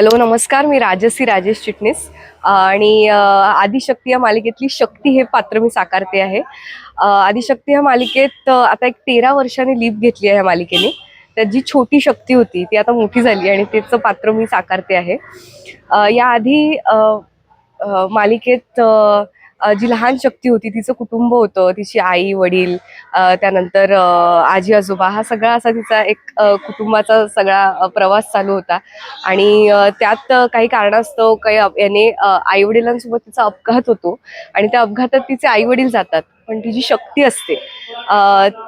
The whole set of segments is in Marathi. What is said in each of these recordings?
हॅलो नमस्कार. मी राजश्री राजेश चिटणीस. आणि आदिशक्ती या मालिकेतली शक्ती हे पात्र मी साकारते आहे. आदिशक्ती या मालिकेत आता एक तेरा वर्षाने लीप घेतली आहे या मालिकेने. त्यात जी छोटी शक्ती होती ती आता मोठी झाली आणि त्याचं पात्र मी साकारते आहे. याआधी मालिकेत जी लहान शक्ती होती तिचं कुटुंब होतं तिची आई वडील त्यानंतर आजी आजोबा हा सगळा असा तिचा एक कुटुंबाचा सगळा प्रवास चालू होता. आणि त्यात काही कारणास्तव काही याने आई वडिलांसोबत तिचा अपघात होतो. आणि त्या अपघातात तिचे आई वडील जातात. पण ती जी शक्ती असते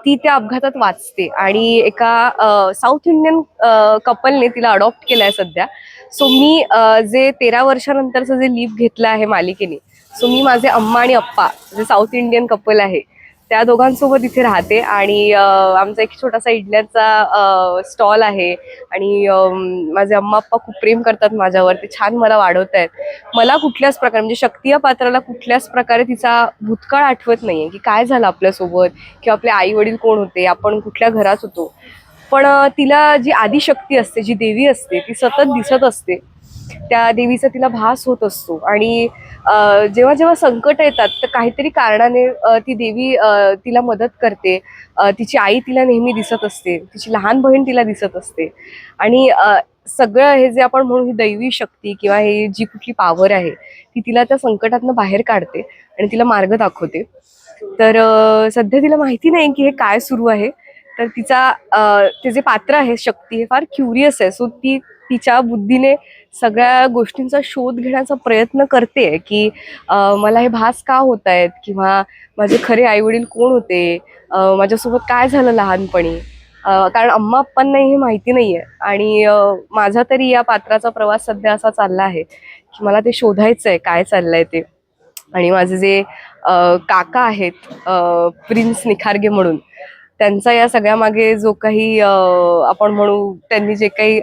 ती त्या अपघातात वाचते. आणि एका साऊथ इंडियन कपलने तिला अडॉप्ट केलाय सध्या. सो मी जे तेरा वर्षानंतरचं जे लीप घेतलं आहे मालिकेने सो मी माझे अम्मा आणि अप्पा जे साऊथ इंडियन कपल आहे त्या दोघांसोबत इथे राहते आणि आमचा एक छोटासा इडल्याचा स्टॉल आहे आणि माझे अम्मा अप्पा खूप प्रेम करतात माझ्यावर ते छान मला वाढवत आहेत मला कुठल्याच प्रकारे म्हणजे शक्ती या पात्राला कुठल्याच प्रकारे तिचा भूतकाळ आठवत नाहीये की काय झालं आपल्यासोबत किंवा आपले आई वडील कोण होते आपण कुठल्या घरात होतो. पण तिला जी आदिशक्ती असते जी देवी असते ती सतत दिसत असते. त्या देवीचा तिला भास होत असतो. आणि जेव्हा जेव्हा संकट येतात तर काहीतरी कारणाने ती देवी तिला मदत करते. तिची आई तिला नेहमी दिसत असते. तिची लहान बहीण तिला दिसत असते. आणि सगळं हे जे आपण म्हणू ही दैवी शक्ती किंवा हे जी कुठली पावर आहे ती तिला त्या संकटातनं बाहेर काढते आणि तिला मार्ग दाखवते. तर सध्या तिला माहिती नाही की हे काय सुरू आहे. तर तिचा ते जे पात्र आहे शक्ती हे फार क्युरियस आहे. सो ती तिच्या बुद्धीने सगळ्या गोष्टींचा शोध घेण्याचा प्रयत्न करते की मला हे भास का होत आहेत किंवा माझे खरे आई वडील कोण होते? माझ्यासोबत काय झालं लहानपणी? कारण अम्मा अप्पांनाही हे माहिती नाही आहे आणि माझा तरी या पात्राचा प्रवास सध्या असा चालला आहे की मला ते शोधायचं आहे काय चाललंय ते. आणि माझे जे काका आहेत प्रिन्स निखारगे म्हणून त्यांचा या सगळ्या मागे जो काही आपण म्हणू त्यांनी जे काही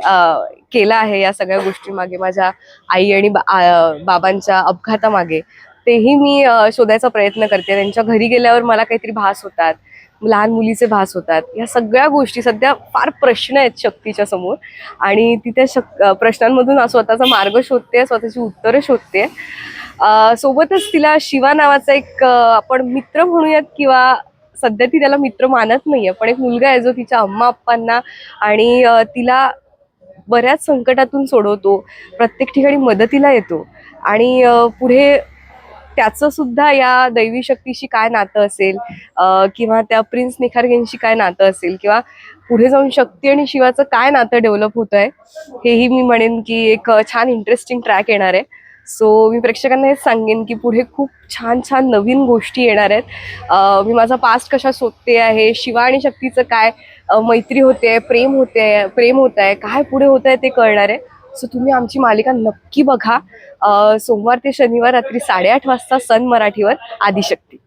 केलं आहे या सगळ्या गोष्टी मागे माझ्या आई आणि बा- बाबांच्या अपघातामागे तेही मी शोधायचा प्रयत्न करते. त्यांच्या घरी गेल्यावर मला काहीतरी भास होतात लहान मुलीचे भास होतात. या सगळ्या गोष्टी सध्या फार प्रश्न आहेत शक्तीच्या समोर आणि ती त्या शक प्रश्नांमधून स्वतःचा मार्ग शोधते स्वतःची उत्तरं शोधते. सोबतच तिला शिवा नावाचा एक आपण मित्र म्हणूयात किंवा सध्या ती त्याला मित्र मानत नाहीये पण एक मुलगा आहे जो तिच्या अम्मा अप्पांना आणि तिला बऱ्याच संकटातून सोडवतो प्रत्येक ठिकाणी मदतीला येतो आणि पुढे त्याचं सुद्धा या दैवी शक्तीशी काय नातं असेल किंवा त्या प्रिन्स निखारगेंशी काय नातं असेल किंवा पुढे जाऊन शक्ती आणि शिवाचं काय नातं डेव्हलप होत आहे हेही मी म्हणेन की एक छान इंटरेस्टिंग ट्रॅक येणार आहे. सो मी प्रेक्षकांना हेच सांगेन की पुढे खूप छान छान नवीन गोष्टी येणार आहेत. मी माझा पास्ट कशा शोधते आहे शिवा आणि शक्तीचं काय मैत्री होते प्रेम होते प्रेम होत आहे काय पुढे होत आहे ते कळणार आहे. सो तुम्ही आमची मालिका नक्की बघा. सोमवार ते शनिवार रात्री साडेआठ वाजता सन मराठीवर आदिशक्ती.